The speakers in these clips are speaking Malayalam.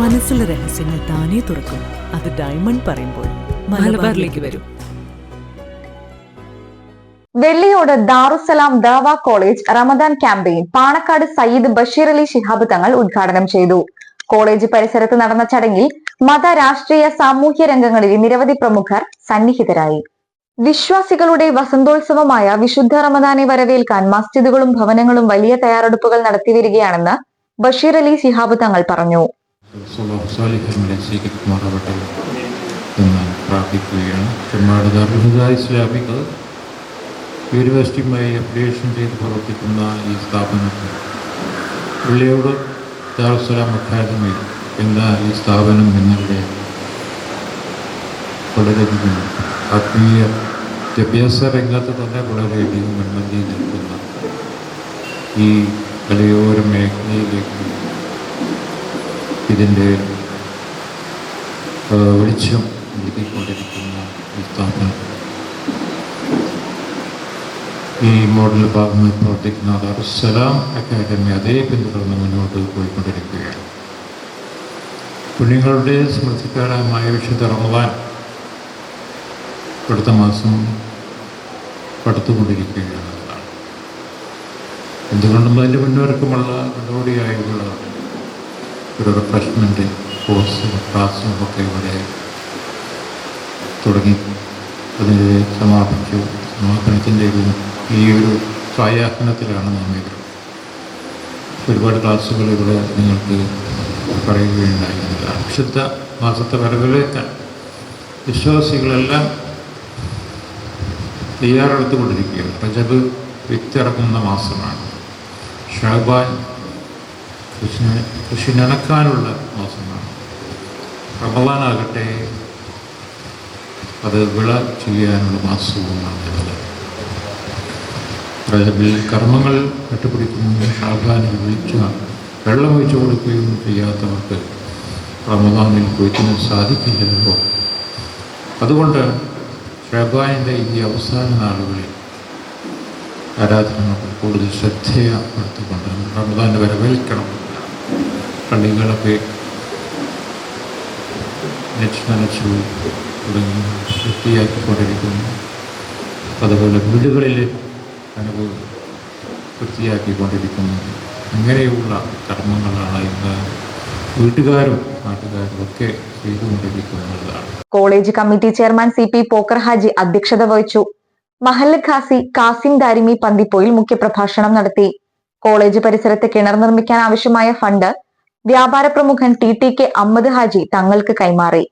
മനസ്സിലെ രഹസ്യങ്ങൾ താനേ തുറക്കും. അത് ഡയമണ്ട് പറയുമ്പോൾ മലബാറിലേക്ക് വരും. വെള്ളിയോട് ദാറുസലാം ദാവ കോളേജ് റമദാൻ ക്യാമ്പയിൻ പാണക്കാട് സയ്യിദ് ബഷീർ അലി ശിഹാബ് തങ്ങൾ ഉദ്ഘാടനം ചെയ്തു. കോളേജ് പരിസരത്ത് നടന്ന ചടങ്ങിൽ മത രാഷ്ട്രീയ സാമൂഹ്യ രംഗങ്ങളിലെ നിരവധി പ്രമുഖർ സന്നിഹിതരായി. വിശ്വാസികളുടെ വസന്തോത്സവമായ വിശുദ്ധ റമദാനെ വരവേൽക്കാൻ മസ്ജിദുകളും ഭവനങ്ങളും വലിയ തയ്യാറെടുപ്പുകൾ നടത്തിവരികയാണെന്ന് ബഷീർ അലി ശിഹാബ് തങ്ങൾ പറഞ്ഞു. യൂണിവേഴ്സിറ്റിയുമായി അപ്ലിയേഷൻ ചെയ്ത് പ്രവർത്തിക്കുന്ന ഈ സ്ഥാപനത്തിൽ. പുള്ളിയോട് ദാറുസലാം അക്കാദമി എന്ന ഈ സ്ഥാപനം നിങ്ങളുടെ വളരെയധികം ആത്മീയ വിദ്യാഭ്യാസ രംഗത്ത് തന്നെ വളരെയധികം മുൻപന്തി നിൽക്കുന്ന ഈ കലയോര മേഖലയിലേക്ക് ഇതിന്റെ വെളിച്ചം നൽകിക്കൊണ്ടിരിക്കുന്ന സ്ഥാപനം ഈ മോഡൽ ഭാഗമായി പ്രവർത്തിക്കുന്ന ദാറുസലാം അക്കാദമി അതേ പിന്തുടർന്ന് മുന്നോട്ട് പോയിക്കൊണ്ടിരിക്കുകയാണ്. കുഞ്ഞുങ്ങളുടെ സ്മൃതിക്കാലമായ വിശുദ്ധ റമദാൻ അടുത്ത മാസം പടുത്തുകൊണ്ടിരിക്കുകയാണ്. എന്തുകൊണ്ടും അതിന്റെ മുന്നോക്കമുള്ള മുന്നോടിയായുള്ള ഒരു റിഫ്രഷ്മെന്റ് കോഴ്സും ക്ലാസ്സും ഒക്കെ ഇവിടെ തുടങ്ങി. അതിന്റെ സമാപിച്ചു. സമാപനത്തിന്റെ ഒരു ഈ ഒരു ഛായാസനത്തിലാണ് നാം ഇത്. ഒരുപാട് ക്ലാസ്സുകൾ ഇവിടെ നിങ്ങൾക്ക് പറയുകയുണ്ടായിരുന്നില്ല അക്ഷുദ്ധ മാസത്തെ വരവിലേക്ക് വിശ്വാസികളെല്ലാം തയ്യാറെടുത്തുകൊണ്ടിരിക്കുകയാണ്. റജബ് വിത്തിറങ്ങുന്ന മാസമാണ്. ഷാബാൻ കൃഷ്ണ കൃഷി നനക്കാനുള്ള മാസമാണ്. റമദാനാകട്ടെ അത് വിള ചെയ്യാനുള്ള മാസവുമാണ് എന്നത്. റജബിൽ കർമ്മങ്ങൾ കെട്ടുപിടിക്കുന്നതിന് ഷാബാനിൽ വിളിച്ച വെള്ളം ഒഴിച്ചു കൊടുക്കുകയും ചെയ്യാത്തവർക്ക് റമദാനിൽ കൊയ്ത്തിന് സാധിക്കില്ലല്ലോ. അതുകൊണ്ട് ഷാബാനിന്റെ ഈ അവസാന നാളുകളിൽ ആരാധനകൾ കൂടുതൽ ശ്രദ്ധയപ്പെടുത്തിക്കൊണ്ട് റമദാന്റെ വരവേൽക്കണം. പള്ളികളൊക്കെ നനച്ചു തുടങ്ങി വൃത്തിയാക്കിക്കൊണ്ടിരിക്കുന്നു. അതുപോലെ വീടുകളിൽ അനുഭവം വൃത്തിയാക്കിക്കൊണ്ടിരിക്കുന്നു. അങ്ങനെയുള്ള കർമ്മങ്ങളാണ് ഇന്ന് വീട്ടുകാരും നാട്ടുകാരും ഒക്കെ college committee chairman C P Pokker Haji അധ്യക്ഷത വഹിച്ചു. മഹല്ല് ഖാസി കാസിം ദാരിമി പന്തിപ്പോയിൽ മുഖ്യപ്രഭാഷണം നടത്തി. കോളേജ് പരിസരത്ത് കിണർ നിർമ്മിക്കാൻ ആവശ്യമായ ഫണ്ട് വ്യാപാര പ്രമുഖൻ T T K Ahammed Haji തങ്ങൾക്ക് കൈമാറി.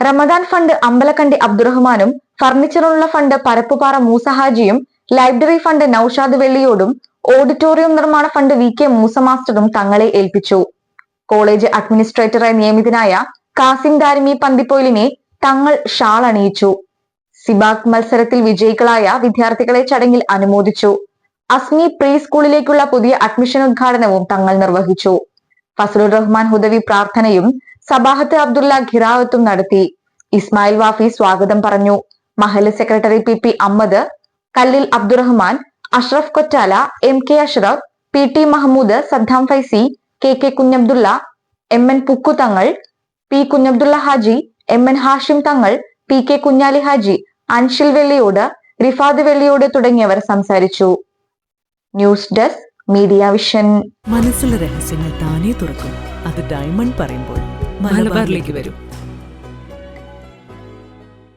റമദാൻ ഫണ്ട് അമ്പലക്കണ്ടി അബ്ദുറഹ്മാനും ഫർണിച്ചറിനുള്ള ഫണ്ട് പരപ്പുപാറ മൂസഹാജിയും ലൈബ്രറി ഫണ്ട് നൌഷാദ് വെള്ളിയോടും ഓഡിറ്റോറിയം നിർമ്മാണ ഫണ്ട് വി കെ മൂസ മാസ്റ്ററും തങ്ങളെ ഏൽപ്പിച്ചു. കോളേജ് അഡ്മിനിസ്ട്രേറ്ററായി നിയമിതനായ കാസിം ദാരിമി പന്തിപ്പൊയിലിനെ തങ്ങൾ ഷാൾ അണിയിച്ചു. സിബാക് മത്സരത്തിൽ വിജയികളായ വിദ്യാർത്ഥികളെ ചടങ്ങിൽ അനുമോദിച്ചു. അസ്മി പ്രീ സ്കൂളിലേക്കുള്ള പുതിയ അഡ്മിഷൻ ഉദ്ഘാടനവും തങ്ങൾ നിർവഹിച്ചു. ഫസലുർ റഹ്മാൻ ഹുദവി പ്രാർത്ഥനയും സബാഹത്ത് അബ്ദുള്ള ഖിറാവത്തും നടത്തി. ഇസ്മായിൽ വാഫി സ്വാഗതം പറഞ്ഞു. Mahal secretary P P Ammad Kallil Abdurahman Ashraf Kottala M K Ashraf P T Mahmood Saddam Faizy K K Kunhabdulla M N Pukku Thangal P Kunhabdulla Haji M N Hashim Thangal P K Kunhali Haji Anshil Velliyode Rifad Velliyode തുടങ്ങിയവർ സംസാരിച്ചു. News desk Media Vision. മനസ്സിലെ രഹസ്യങ്ങൾ താനേ തുറക്കും. അത് ഡയമണ്ട് പറയുമ്പോൾ മലബാറിലേക്ക് വരും.